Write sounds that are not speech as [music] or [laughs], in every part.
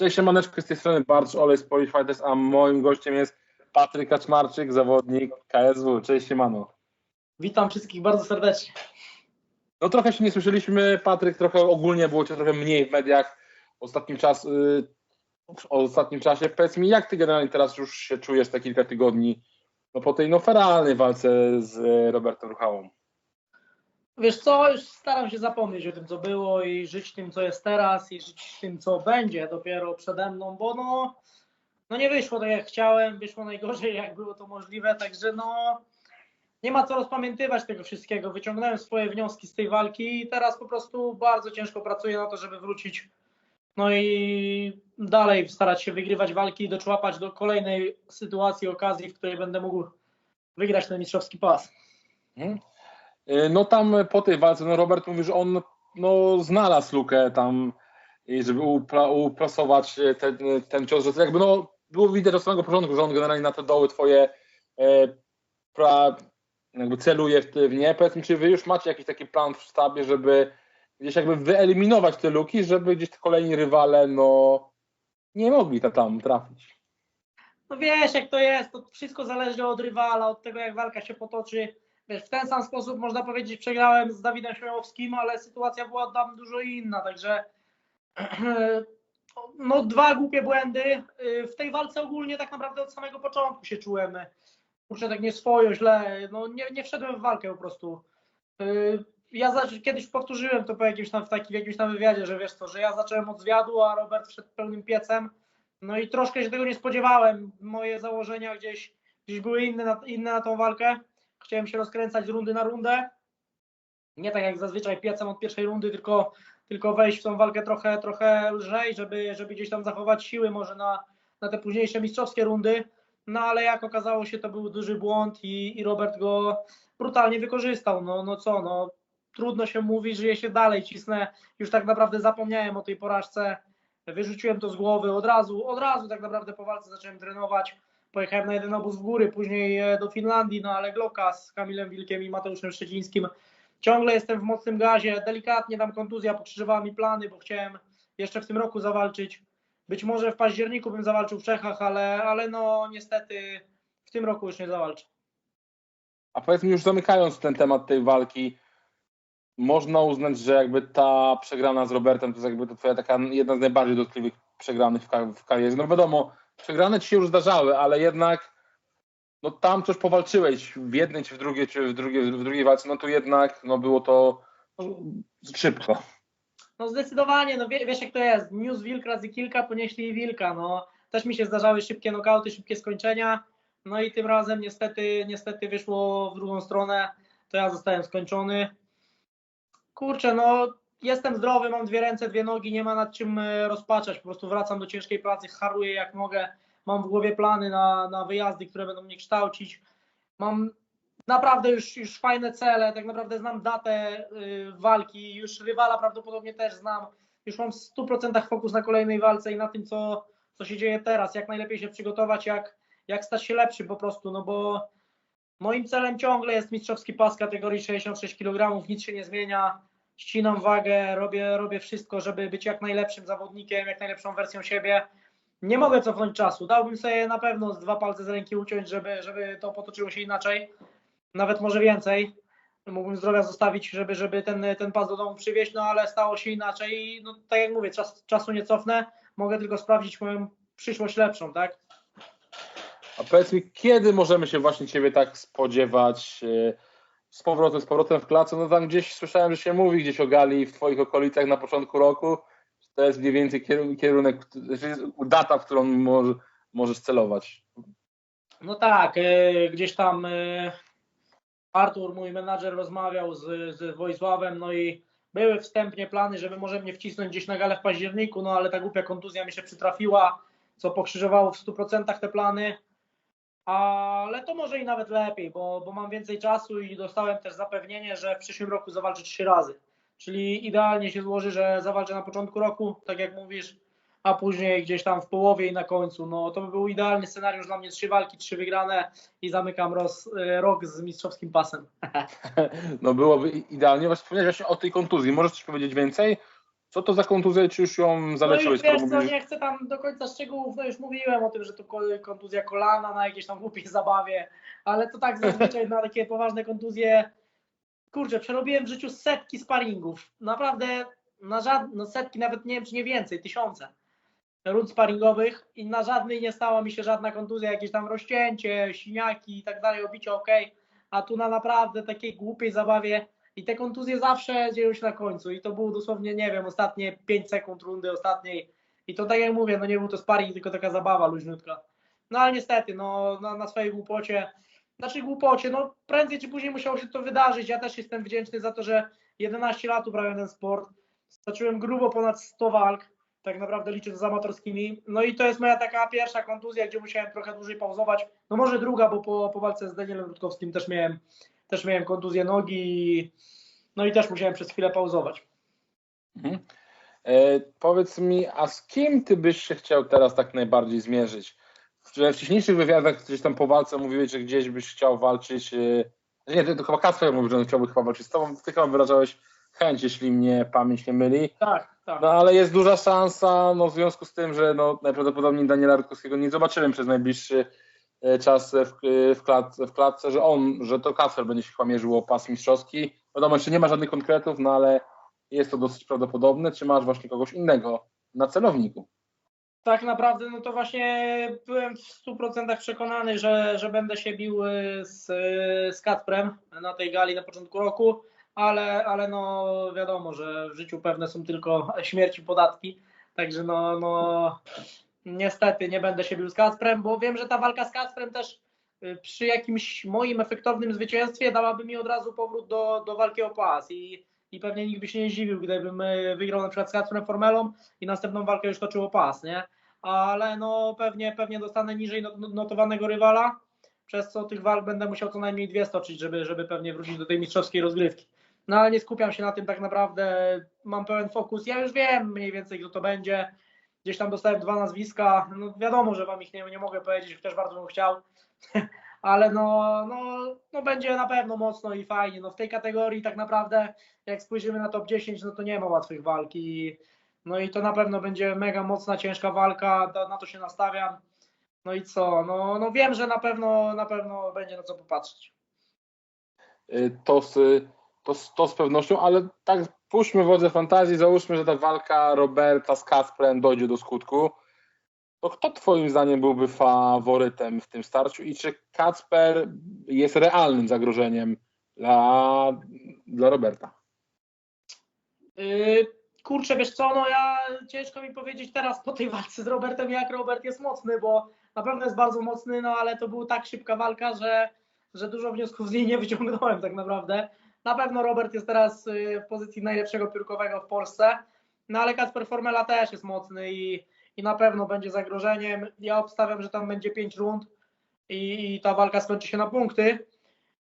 Cześć, siemaneczko, z tej strony Barcz Olej z a moim gościem jest Patryk Kaczmarczyk, zawodnik KSW. Cześć, siemano. Witam wszystkich bardzo serdecznie. No trochę się nie słyszeliśmy, Patryk, trochę ogólnie było Cię trochę mniej w mediach w ostatnim, czas, yy, w ostatnim czasie. Powiedz mi, jak Ty generalnie teraz już się czujesz te kilka tygodni no, po tej no, feralnej walce z Robertem Ruchałą? Wiesz co, staram się zapomnieć o tym, co było i żyć tym, co jest teraz i żyć tym, co będzie dopiero przede mną, bo no, no nie wyszło tak, jak chciałem, wyszło najgorzej, [laughs] jak było to możliwe, także no nie ma co rozpamiętywać tego wszystkiego. Wyciągnąłem swoje wnioski z tej walki i teraz po prostu bardzo ciężko pracuję na to, żeby wrócić no i dalej starać się wygrywać walki i doczłapać do kolejnej sytuacji, okazji, w której będę mógł wygrać ten mistrzowski pas. Hmm. No tam po tej walce, no Robert mówi, że on no, znalazł lukę tam, żeby upla, uplasować ten, ten cios, że to jakby no, było widać od samego początku, że on generalnie na te doły twoje e, pra, jakby celuje w, w nie. Powiedz mi, czy wy już macie jakiś taki plan w sztabie, żeby gdzieś jakby wyeliminować te luki, żeby gdzieś te kolejni rywale no nie mogli tam trafić. No wiesz, jak to jest, to wszystko zależy od rywala, od tego, jak walka się potoczy wiesz, w ten sam sposób można powiedzieć, przegrałem z Dawidem Śmiałowskim, ale sytuacja była tam dużo inna, także [clears throat] no dwa głupie błędy. W tej walce ogólnie tak naprawdę od samego początku się czułem, kurczę, tak nieswojo, źle, no nie, nie wszedłem w walkę po prostu. Ja za, kiedyś powtórzyłem to po jakimś tam, w, taki, w jakimś tam wywiadzie, że wiesz co, że ja zacząłem od zwiadu, a Robert wszedł pełnym piecem, no i troszkę się tego nie spodziewałem. Moje założenia gdzieś, gdzieś były inne na, inne na tą walkę chciałem się rozkręcać z rundy na rundę. Nie tak jak zazwyczaj piecem od pierwszej rundy, tylko, tylko wejść w tą walkę trochę, trochę lżej, żeby, żeby gdzieś tam zachować siły może na, na te późniejsze mistrzowskie rundy. No ale jak okazało się, to był duży błąd i, i Robert go brutalnie wykorzystał. No, no co, no trudno się mówi, żyje się dalej, cisnę. Już tak naprawdę zapomniałem o tej porażce, wyrzuciłem to z głowy od razu, od razu tak naprawdę po walce zacząłem trenować Pojechałem na jeden obóz w góry, później e, do Finlandii, no ale Gloka z Kamilem Wilkiem i Mateuszem Szczecińskim. Ciągle jestem w mocnym gazie, delikatnie tam kontuzja pokrzyżowała mi plany, bo chciałem jeszcze w tym roku zawalczyć. Być może w październiku bym zawalczył w Czechach, ale, ale no niestety w tym roku już nie zawalczę. A powiedz mi już zamykając ten temat tej walki, można uznać, że jakby ta przegrana z Robertem to jest jakby to twoja taka jedna z najbardziej dotkliwych przegranych w, karierze. No wiadomo, Przegrane ci się już zdarzały, ale jednak no tam coś powalczyłeś w jednej, czy w drugiej, czy w drugiej, w drugiej walce, no to jednak no było to no, szybko. No zdecydowanie, no wiesz jak to jest, news wilk razy kilka, ponieśli wilka, no też mi się zdarzały szybkie nokauty, szybkie skończenia, no i tym razem niestety, niestety wyszło w drugą stronę, to ja zostałem skończony. Kurczę, no jestem zdrowy, mam dwie ręce, dwie nogi, nie ma nad czym e, rozpaczać. Po prostu wracam do ciężkiej pracy, haruję jak mogę. Mam w głowie plany na, na wyjazdy, które będą mnie kształcić. Mam naprawdę już, już fajne cele, tak naprawdę znam datę y, walki, już rywala prawdopodobnie też znam. Już mam w 100% fokus na kolejnej walce i na tym, co, co się dzieje teraz, jak najlepiej się przygotować, jak, jak stać się lepszy po prostu, no bo moim celem ciągle jest mistrzowski pas kategorii 66 kg, nic się nie zmienia ścinam wagę, robię, robię wszystko, żeby być jak najlepszym zawodnikiem, jak najlepszą wersją siebie. Nie mogę cofnąć czasu. Dałbym sobie na pewno z dwa palce z ręki uciąć, żeby, żeby to potoczyło się inaczej. Nawet może więcej. Mógłbym zdrowia zostawić, żeby, żeby ten, ten pas do domu przywieźć, no ale stało się inaczej. No, tak jak mówię, czas, czasu nie cofnę. Mogę tylko sprawdzić moją przyszłość lepszą, tak? A powiedz mi, kiedy możemy się właśnie Ciebie tak spodziewać? Yy z powrotem, z powrotem w klatce, no tam gdzieś słyszałem, że się mówi gdzieś o gali w Twoich okolicach na początku roku. To jest mniej więcej kierunek, data, w którą może, możesz celować. No tak, e, gdzieś tam e, Artur, mój menadżer, rozmawiał z, z Wojsławem, no i były wstępnie plany, żeby może mnie wcisnąć gdzieś na galę w październiku, no ale ta głupia kontuzja mi się przytrafiła, co pokrzyżowało w 100% te plany ale to może i nawet lepiej, bo, bo mam więcej czasu i dostałem też zapewnienie, że w przyszłym roku zawalczę trzy razy. Czyli idealnie się złoży, że zawalczę na początku roku, tak jak mówisz, a później gdzieś tam w połowie i na końcu. No to by był idealny scenariusz dla mnie, trzy walki, trzy wygrane i zamykam roz, rok z mistrzowskim pasem. [laughs] No byłoby idealnie. Właśnie o tej kontuzji. Możesz coś powiedzieć więcej? Co to za kontuzja, czy już ją No już zaleczyłeś? wiesz co, nie chcę tam do końca szczegółów, no już mówiłem o tym, że to ko- kontuzja kolana na jakiejś tam głupiej zabawie, ale to tak zazwyczaj na takie poważne kontuzje, kurczę, przerobiłem w życiu setki sparingów, naprawdę na żadne, no setki nawet nie wiem czy nie więcej, tysiące rund sparingowych i na żadnej nie stała mi się żadna kontuzja, jakieś tam rozcięcie, siniaki i tak dalej, obicie ok, a tu na naprawdę takiej głupiej zabawie i te kontuzje zawsze dzieją się na końcu i to było dosłownie, nie wiem, ostatnie 5 sekund rundy ostatniej i to tak jak mówię, no nie był to sparring, tylko taka zabawa luźniutka. No ale niestety, no na, na swojej głupocie, znaczy głupocie, no prędzej czy później musiało się to wydarzyć. Ja też jestem wdzięczny za to, że 11 lat uprawiam ten sport. Stoczyłem grubo ponad 100 walk, tak naprawdę licząc z amatorskimi. No i to jest moja taka pierwsza kontuzja, gdzie musiałem trochę dłużej pauzować. No może druga, bo po, po walce z Danielem Rutkowskim też miałem, też miałem kontuzję nogi. No i też musiałem przez chwilę pauzować. Mhm. E, powiedz mi, a z kim ty byś się chciał teraz tak najbardziej zmierzyć? We wcześniejszych wywiadach gdzieś tam po walce mówiłeś, że gdzieś byś chciał walczyć. E, nie, to, chyba Kasper mówił, że on chciałby chyba walczyć z tobą. Ty chyba wyrażałeś chęć, jeśli mnie pamięć nie myli. Tak, tak. No ale jest duża szansa, no w związku z tym, że no, najprawdopodobniej Daniela Rutkowskiego nie zobaczyłem przez najbliższy czas w, w, klatce, w klatce, że on, że to Kasper będzie się chyba o pas mistrzowski. Wiadomo, jeszcze nie ma żadnych konkretów, no ale jest to dosyć prawdopodobne. Czy masz właśnie kogoś innego na celowniku? Tak naprawdę, no to właśnie byłem w 100% przekonany, że, że będę się bił y, z, z Kacprem na tej gali na początku roku, ale, ale no wiadomo, że w życiu pewne są tylko śmierć i podatki, także no, no niestety nie będę się bił z Kacprem, bo wiem, że ta walka z Kacprem też y, przy jakimś moim efektownym zwycięstwie dałaby mi od razu powrót do, do walki o pas i, i pewnie nikt by się nie zdziwił, gdybym y, wygrał na przykład z Kacprem Formelą i następną walkę już toczył o pas, nie? ale no pewnie, pewnie dostanę niżej not- notowanego rywala, przez co tych walk będę musiał co najmniej dwie stoczyć, żeby, żeby pewnie wrócić do tej mistrzowskiej rozgrywki. No ale nie skupiam się na tym tak naprawdę, mam pełen fokus, ja już wiem mniej więcej kto to będzie, gdzieś tam dostałem dwa nazwiska, no wiadomo, że wam ich nie, nie mogę powiedzieć, też bardzo bym chciał, [laughs] ale no, no, no będzie na pewno mocno i fajnie, no w tej kategorii tak naprawdę jak spojrzymy na top 10, no to nie ma łatwych walk i no i to na pewno będzie mega mocna, ciężka walka, na to się nastawiam. No i co? No, no wiem, że na pewno na pewno będzie na co popatrzeć. Y, To to z pewnością, ale tak puśćmy wodze fantazji, załóżmy, że ta walka Roberta z Kasprem dojdzie do skutku. To kto twoim zdaniem byłby faworytem w tym starciu i czy Kacper jest realnym zagrożeniem dla, dla Roberta? Yy, kurczę, wiesz co, no ja ciężko mi powiedzieć teraz po tej walce z Robertem, jak Robert jest mocny, bo na pewno jest bardzo mocny, no ale to była tak szybka walka, że, że dużo wniosków z niej nie wyciągnąłem tak naprawdę. Na pewno Robert jest teraz yy, w pozycji najlepszego piórkowego w Polsce, no ale Kasper Formela też jest mocny i, i na pewno będzie zagrożeniem. Ja obstawiam, że tam będzie 5 rund i, i ta walka skończy się na punkty.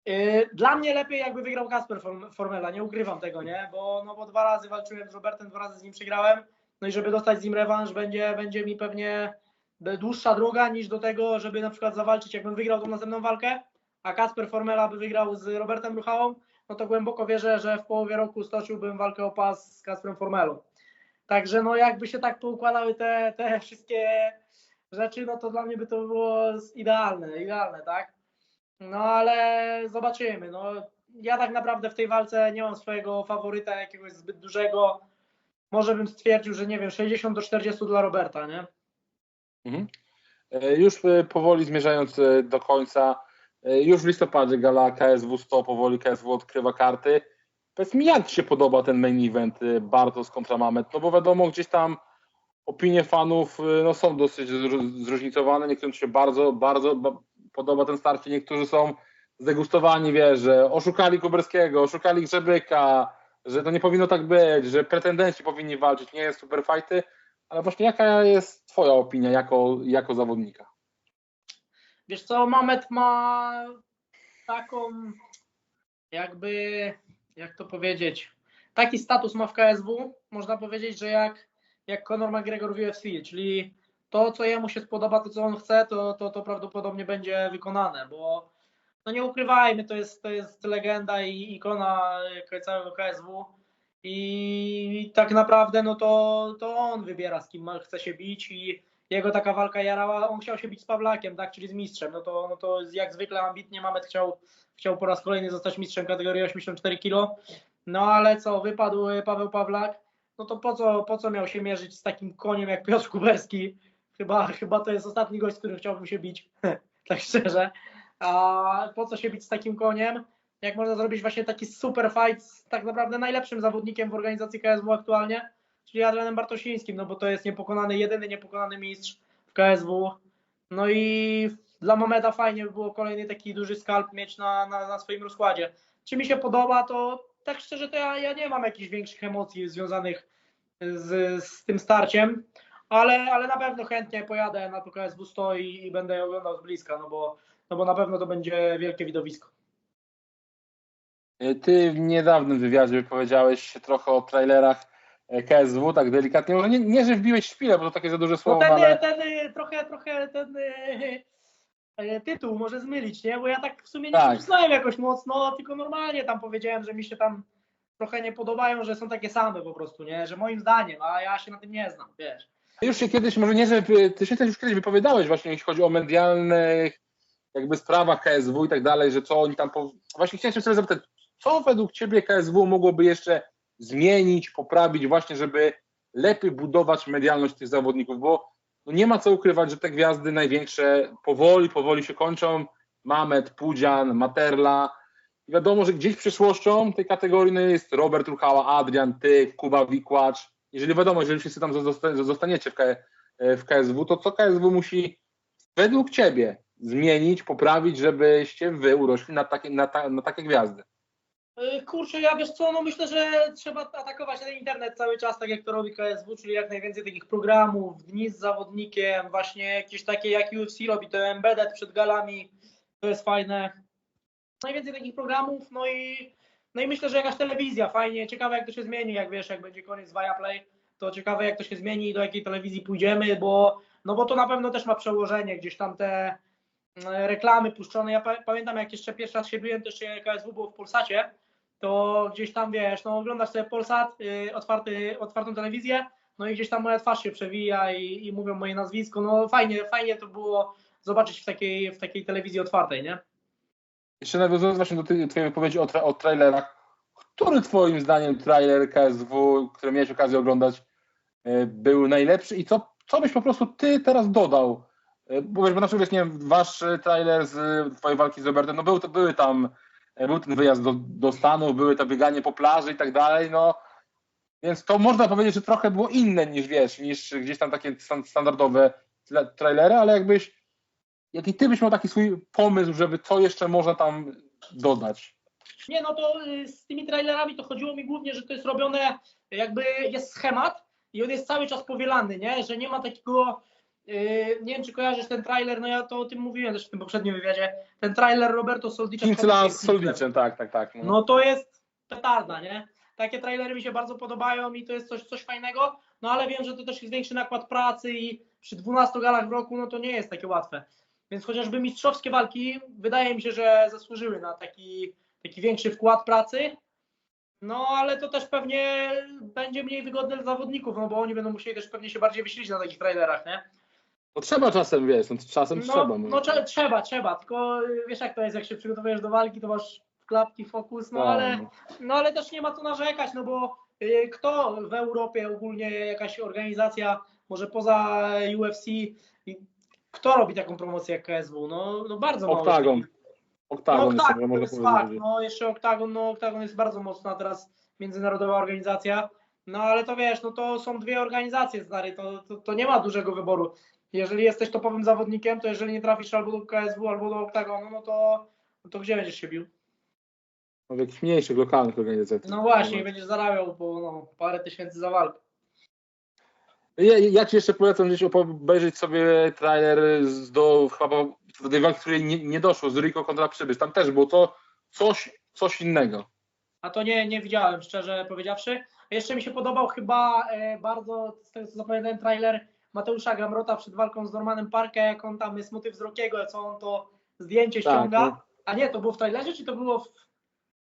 Yy, Dla mnie lepiej jakby wygrał Kasper Form- Formela, nie ukrywam tego, nie? Bo, no bo dwa razy walczyłem z Robertem, dwa razy z nim przegrałem. No i żeby dostać z nim rewanż, będzie, będzie mi pewnie dłuższa droga niż do tego, żeby na przykład zawalczyć, jakbym wygrał tą następną walkę, a Kasper Formela by wygrał z Robertem Ruchałą, no to głęboko wierzę, że w połowie roku stoczyłbym walkę o pas z Kasprem Formelą. Także no jakby się tak poukładały te, te wszystkie rzeczy, no to dla mnie by to było idealne, idealne, tak? No ale zobaczymy. No, ja tak naprawdę w tej walce nie mam swojego faworyta jakiegoś zbyt dużego. Może bym stwierdził, że nie wiem, 60 do 40 dla Roberta, nie? Mhm. E, Już e, powoli zmierzając e, do końca, już w listopadzie gala KSW 100, powoli KSW odkrywa karty. Powiedz mi, jak Ci się podoba ten main event e, Bartos kontra Mamet? No bo wiadomo, gdzieś tam opinie fanów e, no, są dosyć zróżnicowane. Niektórym się bardzo, bardzo ba- podoba ten starcie, niektórzy są zdegustowani, wiesz, że oszukali Kuberskiego, oszukali Grzebyka, że to nie powinno tak być, że pretendenci powinni walczyć, nie jest super fighty. Ale właśnie jaka jest Twoja opinia jako, jako zawodnika? Wiesz co, Mamet ma taką jakby, jak to powiedzieć, taki status ma w KSW, można powiedzieć, że jak, jak Conor McGregor w UFC, czyli to, co jemu się spodoba, to, co on chce, to, to, to prawdopodobnie będzie wykonane, bo no nie ukrywajmy, to jest, to jest legenda i ikona całego KSW i tak naprawdę no to, to on wybiera z kim chce się bić i jego taka walka jarała, on chciał się bić z Pawlakiem, tak, czyli z mistrzem, no to, no to jak zwykle ambitnie Mamet chciał, chciał po raz kolejny zostać mistrzem kategorii 84 kg, no ale co, wypadł e, Paweł Pawlak, no to po co, po co miał się mierzyć z takim koniem jak Piotr Kuberski, chyba, chyba to jest ostatni gość, z którym chciałbym się bić, [laughs] tak szczerze, a po co się bić z takim koniem, jak można zrobić właśnie taki super fight z tak naprawdę najlepszym zawodnikiem w organizacji KSW aktualnie, czyli Adrianem Bartosińskim, no bo to jest niepokonany, jedyny niepokonany mistrz w KSW. No i dla Mameda fajnie by było kolejny taki duży skalp mieć na, na, na swoim rozkładzie. Czy mi się podoba, to tak szczerze to ja, ja nie mam jakichś większych emocji związanych z, z tym starciem, ale, ale na pewno chętnie pojadę na to KSW 100 i, i będę oglądał z bliska, no bo, no bo na pewno to będzie wielkie widowisko. Ty w niedawnym wywiadzie powiedziałeś trochę o trailerach KSW, tak delikatnie. Może nie, nie że wbiłeś szpilę, bo to takie za duże No słowo, ten, ale ten trochę, trochę ten y, y, tytuł może zmylić, nie? Bo ja tak w sumie nie Tak. jakoś mocno, tylko normalnie tam powiedziałem, że mi się tam trochę nie podobają, że są takie same po prostu, nie? Że moim zdaniem, a ja się na tym nie znam, wiesz. już się kiedyś, może nie, że ty się też już kiedyś wypowiadałeś właśnie, jeśli chodzi o medialnych jakby sprawach KSW i tak dalej, że co oni tam, po... właśnie chciałem się sobie zapytać, co według Ciebie KSW mogłoby jeszcze zmienić, poprawić właśnie, żeby lepiej budować medialność tych zawodników, bo no nie ma co ukrywać, że te gwiazdy największe powoli, powoli się kończą, Mamet, Pudzian, Materla. I wiadomo, że gdzieś przyszłością tej kategorii no jest Robert Ruchała, Adrian, Ty, Kuba Wikłacz, jeżeli wiadomo, jeżeli wszyscy tam zosta- zostaniecie w KSW, to co KSW musi według Ciebie zmienić, poprawić, żebyście Wy urośli na takie, na, ta, na takie gwiazdy? Y, Kurczę, ja wiesz co, no myślę, że trzeba atakować ten internet cały czas, tak jak to robi KSW, czyli jak najwięcej takich programów, dni z zawodnikiem, właśnie jakieś takie jak UFC robi, to embedded przed galami, to jest fajne. Najwięcej takich programów, no i, no i myślę, że jakaś telewizja, fajnie, ciekawe jak to się zmieni, jak wiesz, jak będzie koniec Viaplay, to ciekawe jak to się zmieni i do jakiej telewizji pójdziemy, bo, no bo to na pewno też ma przełożenie, gdzieś tam te e, reklamy puszczone, ja pa- pamiętam jak jeszcze pierwszy raz się byłem, to jeszcze KSW było w Polsacie, to gdzieś tam wiesz, no oglądasz sobie Polsat, y, otwarty, otwartą telewizję, no i gdzieś tam moja twarz się przewija i, i mówią moje nazwisko, no fajnie, fajnie to było zobaczyć w takiej, w takiej telewizji otwartej, nie? Jeszcze nawiązując właśnie do Twojej wypowiedzi o, tra- o trailerach, który Twoim zdaniem trailer KSW, który miałeś okazję oglądać, e, był najlepszy i co, co byś po prostu Ty teraz dodał? E, Bo wiesz, bo na przykład, wiesz, nie wiem, Wasz trailer z Twojej walki z Robertem, no był, to były tam, był ten wyjazd do, do Stanów, były to bieganie po plaży i tak dalej, no więc to można powiedzieć, że trochę było inne niż wiesz, niż gdzieś tam takie stan- standardowe tra- trailery, ale jakbyś jaki ty byś miał taki swój pomysł, żeby co jeszcze można tam dodać? Nie, no to y, z tymi trailerami to chodziło mi głównie, że to jest robione, jakby jest schemat i on jest cały czas powielany, nie? Że nie ma takiego, nie wiem czy kojarzysz ten trailer, no ja to o tym mówiłem też w tym poprzednim wywiadzie, ten trailer Roberto Soldicza. Kincla z Soldiczem, tak, tak, tak. No. No to jest petarda, nie? Takie trailery mi się bardzo podobają i to jest coś, coś fajnego, no ale wiem, że to też jest większy nakład pracy i przy 12 galach w roku, no to nie jest takie łatwe. Więc chociażby mistrzowskie walki wydaje mi się, że zasłużyły na taki, taki większy wkład pracy. No ale to też pewnie będzie mniej wygodne dla zawodników, no bo oni będą musieli też pewnie się bardziej wysilić na takich trailerach, nie? To trzeba czasem, wiesz, no, czasem No, trzeba. no trze- trzeba, trzeba, tylko y, wiesz jak to jest, jak się przygotowujesz do walki, to masz klapki, fokus, no Tak, ale no. no ale też nie ma co narzekać, no bo y, kto w Europie ogólnie jakaś organizacja, może poza UFC, kto robi taką promocję jak KSW? No, no bardzo mało. Oktagon. Oktagon, no, jest, Oktagon, można jest powiedzieć. fakt, no jeszcze Oktagon, no Oktagon jest bardzo mocna teraz międzynarodowa organizacja, no ale to wiesz, no to są dwie organizacje stary, to, to, to nie ma dużego wyboru. Jeżeli jesteś topowym zawodnikiem, to jeżeli nie trafisz albo do KSW, albo do Oktagonu, no to, no to gdzie będziesz się bił? No, w jakichś mniejszych, lokalnych organizacjach. No właśnie, będziesz zarabiał po no, parę tysięcy za walkę. Ja, ja ci jeszcze polecam gdzieś obejrzeć sobie trailer z do chyba do tej walki, której nie, nie doszło, z Rico kontra Przybysz. Tam też było to coś, coś innego. A to nie, nie widziałem, szczerze powiedziawszy. Jeszcze mi się podobał chyba e, bardzo, z tego co zapamiętałem, trailer Mateusza Gamrota przed walką z Normanem Parkę, jak on tam jest motyw z Rockiego, co on to zdjęcie Tak, ściąga. no. A nie, to było w trailerze, czy to było w...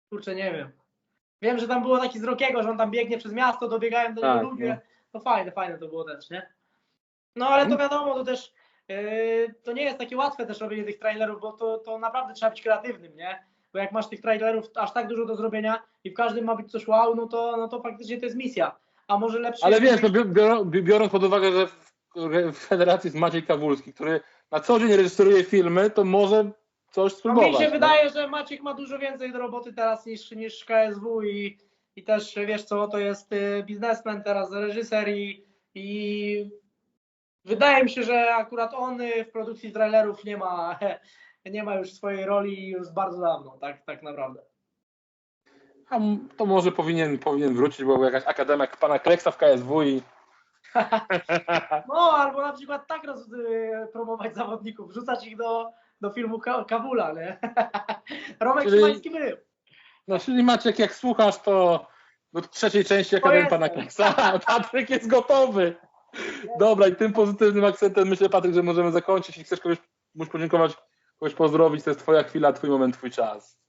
Kurczę, nie wiem. Wiem, że tam było taki z Rokiego, że on tam biegnie przez miasto, dobiegają do Tak, niego ludzie. No fajne, fajne to było też, nie? No ale to wiadomo, to też yy, to nie jest takie łatwe też robienie tych trailerów, bo to, to naprawdę trzeba być kreatywnym, nie? Bo jak masz tych trailerów aż tak dużo do zrobienia i w każdym ma być coś wow, no to, no to faktycznie to jest misja. A może lepsze Ale wiesz, no, biorąc pod uwagę, że w, że w federacji jest Maciej Kawulski, który na co dzień reżyseruje filmy, to może coś No spróbować. mi się no. wydaje, że Maciek ma dużo więcej do roboty teraz niż, niż KSW i, i też wiesz co, to jest y, biznesmen teraz, reżyser i, i wydaje mi się, że akurat on y, w produkcji trailerów nie ma, [laughs] nie ma już swojej roli już bardzo dawno, tak, tak naprawdę. A to może powinien, powinien wrócić, bo jakaś akademia pana Kleksa w KSW i [laughs] No albo na przykład tak roz, y, promować zawodników, wrzucać ich do, do filmu Ka- Kawula, nie? [laughs] Romek Czyli- Szymański był. No, czyli Maciek, jak słuchasz, to do trzeciej części Akademii. Pana Kleksa. [laughs] Patryk jest gotowy. Dobra, i tym pozytywnym akcentem myślę, Patryk, że możemy zakończyć. Jeśli chcesz kogoś musisz podziękować, kogoś pozdrowić, to jest twoja chwila, twój moment, twój czas.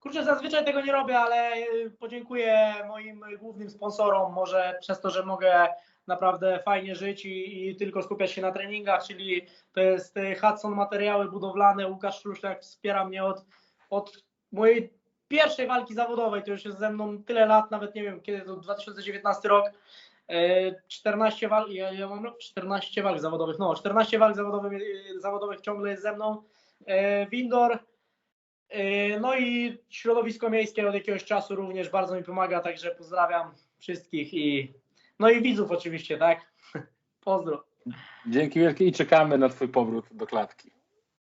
Kurczę, zazwyczaj tego nie robię, ale y, podziękuję moim głównym sponsorom, może przez to, że mogę naprawdę fajnie żyć i, i tylko skupiać się na treningach, czyli to jest y, Hudson Materiały Budowlane, Łukasz Szluszczak wspiera mnie od, od mojej pierwszej walki zawodowej, to już jest ze mną tyle lat, nawet nie wiem kiedy, to 2019 rok, Y, 14 walk, ja, ja mam 14 walk zawodowych, no 14 walk zawodowych, y, zawodowych ciągle jest ze mną, Windor, No i środowisko miejskie od jakiegoś czasu również bardzo mi pomaga, także pozdrawiam wszystkich i no i widzów oczywiście, tak? [laughs] Pozdro. Dzięki wielkie i czekamy na twój powrót do klatki.